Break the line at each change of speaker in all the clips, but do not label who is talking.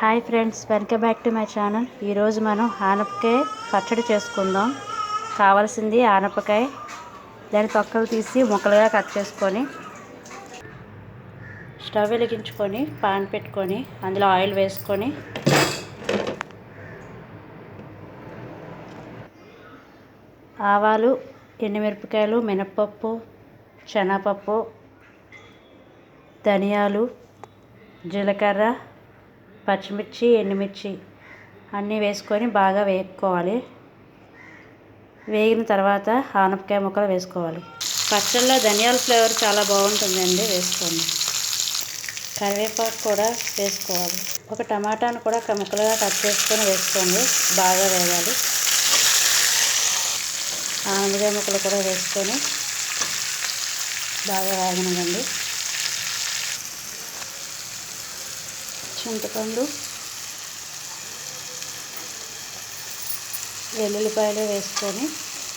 Hi friends welcome back to my channel. ఈరోజు మనం ఆనపకాయ పచ్చడి చేసుకుందాం. కావాల్సింది ఆనపకాయ. దాని తొక్కలు తీసి ముక్కలుగా కట్ చేసుకొని స్టవ్ వెలిగించుకొని పాన్ పెట్టుకొని అందులో ఆయిల్ వేసుకొని ఆవాలు ఎండుమిరపకాయలు మినప్పప్పు శనగపప్పు ధనియాలు జీలకర్ర పచ్చిమిర్చి ఎండుమిర్చి అన్నీ వేసుకొని బాగా వేపుకోవాలి. వేగిన తర్వాత ఆనపకాయ ముక్కలు వేసుకోవాలి. పచ్చళ్ళలో ధనియాల ఫ్లేవర్ చాలా బాగుంటుందండి వేసుకోండి. కరివేపాకు కూడా వేసుకోవాలి. ఒక టమాటాను కూడా ముక్కలుగా కట్ చేసుకొని వేసుకోండి. బాగా వేయాలి ఆనపకాయ ముక్కలు కూడా వేసుకొని బాగా వేగనివ్వండి. చింతపండు వెల్లుల్లిపాయలు వేసుకొని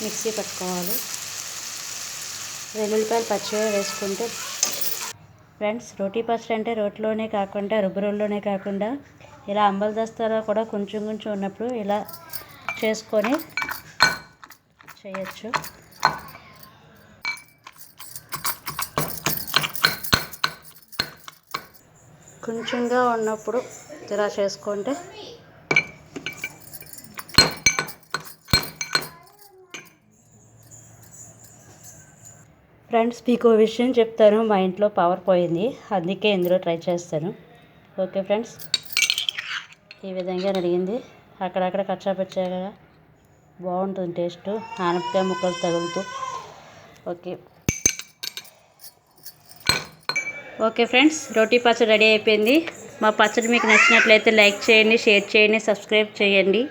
మిక్సీ పట్టుకోవాలి. వెల్లుల్లిపాయలు పచ్చిగా వేసుకుంటే ఫ్రెండ్స్ రోటీ పచ్చడి అంటే రోటిలోనే కాకుండా రుబ్బురోల్లోనే కాకుండా ఇలా అంబల దస్తాలో కూడా కొంచెం కొంచెం ఉన్నప్పుడు ఇలా చేసుకొని చేయొచ్చు. కొంచెంగా ఉన్నప్పుడు ఇలా చేసుకుంటే ఫ్రెండ్స్ మీకు విషయం చెప్తాను. మా ఇంట్లో పవర్ పోయింది. అందుకే ఇందులో ట్రై చేస్తాను. Okay friends? ఈ విధంగా నడిగింది అక్కడక్కడ కచ్చాపచ్చాగా బాగుంటుంది టేస్ట్. ఆనపకాయ ముక్కలు తగులుతూ. ఓకే. ఓకే ఫ్రెండ్స్ రోటీ పచ్చడి రెడీ అయిపోయింది. మా పచ్చడి మీకు నచ్చినట్లయితే లైక్ చేయండి షేర్ చేయండి సబ్స్క్రైబ్ చేయండి.